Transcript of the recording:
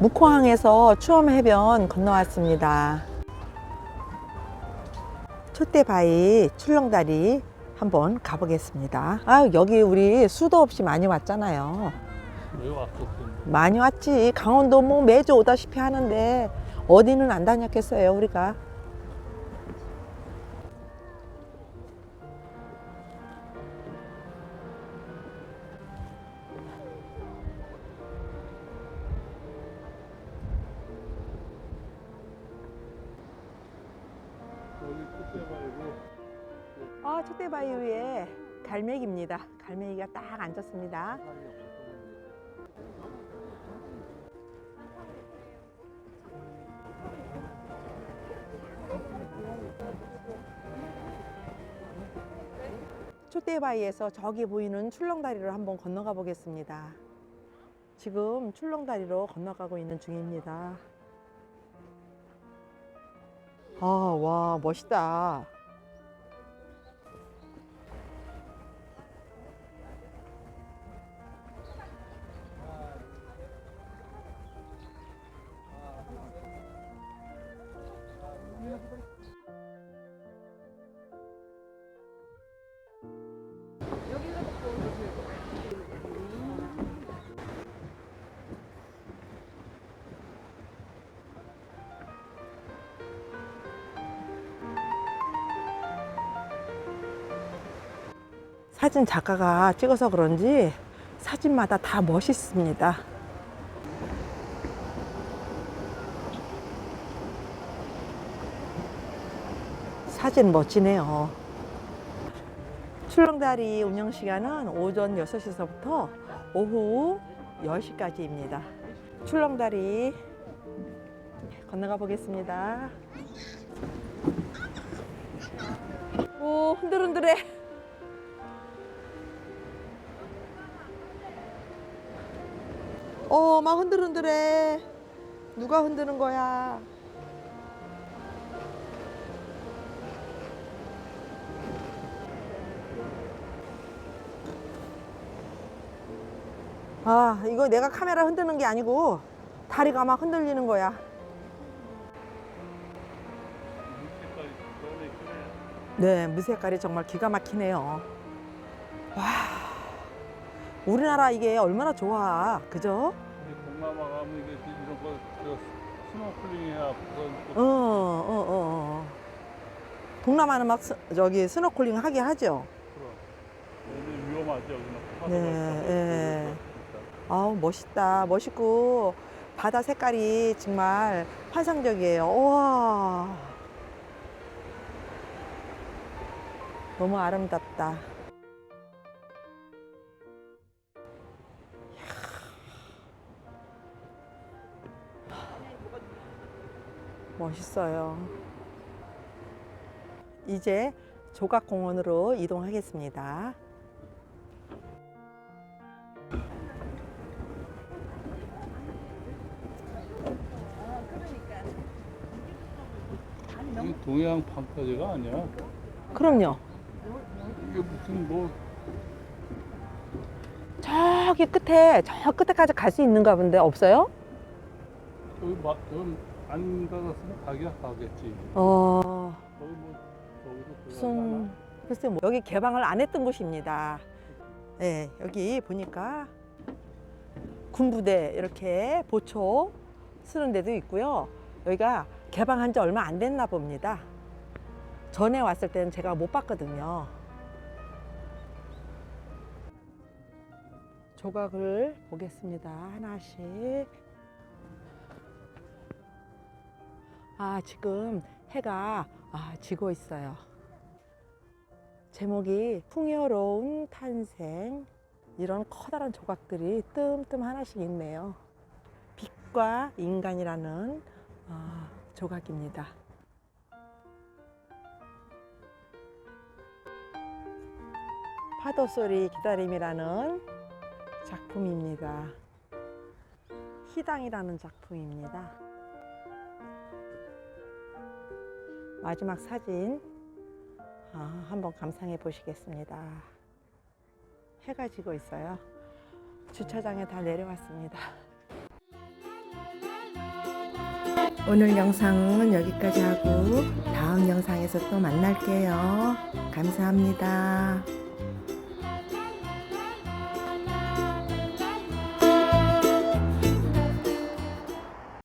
묵호항에서 추엄 해변 건너왔습니다. 촛대바위 출렁다리 한번 가보겠습니다. 아 여기 우리 수도 없이 많이 왔잖아요. 많이 왔지. 강원도 뭐 매주 오다시피 하는데 어디는 안 다녔겠어요 우리가. 아 촛대바위 위에 갈매기입니다. 갈매기가 딱 앉았습니다. 촛대바위에서 저기 보이는 출렁다리를 한번 건너가 보겠습니다. 지금 출렁다리로 건너가고 있는 중입니다. 아, 와, 멋있다. 사진 작가가 찍어서 그런지 사진마다 다 멋있습니다. 사진 멋지네요. 출렁다리 운영 시간은 오전 6시서부터 오후 10시까지입니다. 출렁다리 건너가 보겠습니다. 오, 흔들흔들해. 어, 막 흔들흔들해. 누가 흔드는 거야? 아, 이거 내가 카메라 흔드는 게 아니고 다리가 막 흔들리는 거야. 네, 무색깔이 정말 기가 막히네요. 와, 우리나라 이게 얼마나 좋아, 그죠? 동남아 가면 이게 이런 거 저 스노클링 해야 어, 어, 어, 어. 동남아는 막 스, 저기 스노클링 하게 하죠. 여기 위험하죠. 여기는 파도가 네, 있어서 예. 그러니까. 아우 멋있다, 멋있고 바다 색깔이 정말 환상적이에요. 우와, 너무 아름답다. 멋있어요. 이제 조각공원으로 이동하겠습니다. 이게 동해안 판타지가 아니야. 그럼요. 이게 무슨 뭐 저기 끝에 저 끝에까지 갈 수 있는가 본데 없어요? 여기 막 여기 안 가봤으면 가기야 가겠지. 어 거기 뭐 저기서 무슨 글쎄 뭐 여기 개방을 안 했던 곳입니다. 네 여기 보니까 군부대 이렇게 보초 쓰는 데도 있고요. 여기가 개방한 지 얼마 안 됐나 봅니다. 전에 왔을 때는 제가 못 봤거든요. 조각을 보겠습니다. 하나씩. 아, 지금 해가 아, 지고 있어요. 제목이 풍요로운 탄생. 이런 커다란 조각들이 뜸뜸 하나씩 있네요. 빛과 인간이라는 아, 조각입니다. 파도 소리 기다림이라는 작품입니다. 희당이라는 작품입니다. 마지막 사진 아, 한번 감상해 보시겠습니다. 해가 지고 있어요. 주차장에 다 내려왔습니다. 오늘 영상은 여기까지 하고 다음 영상에서 또 만날게요. 감사합니다.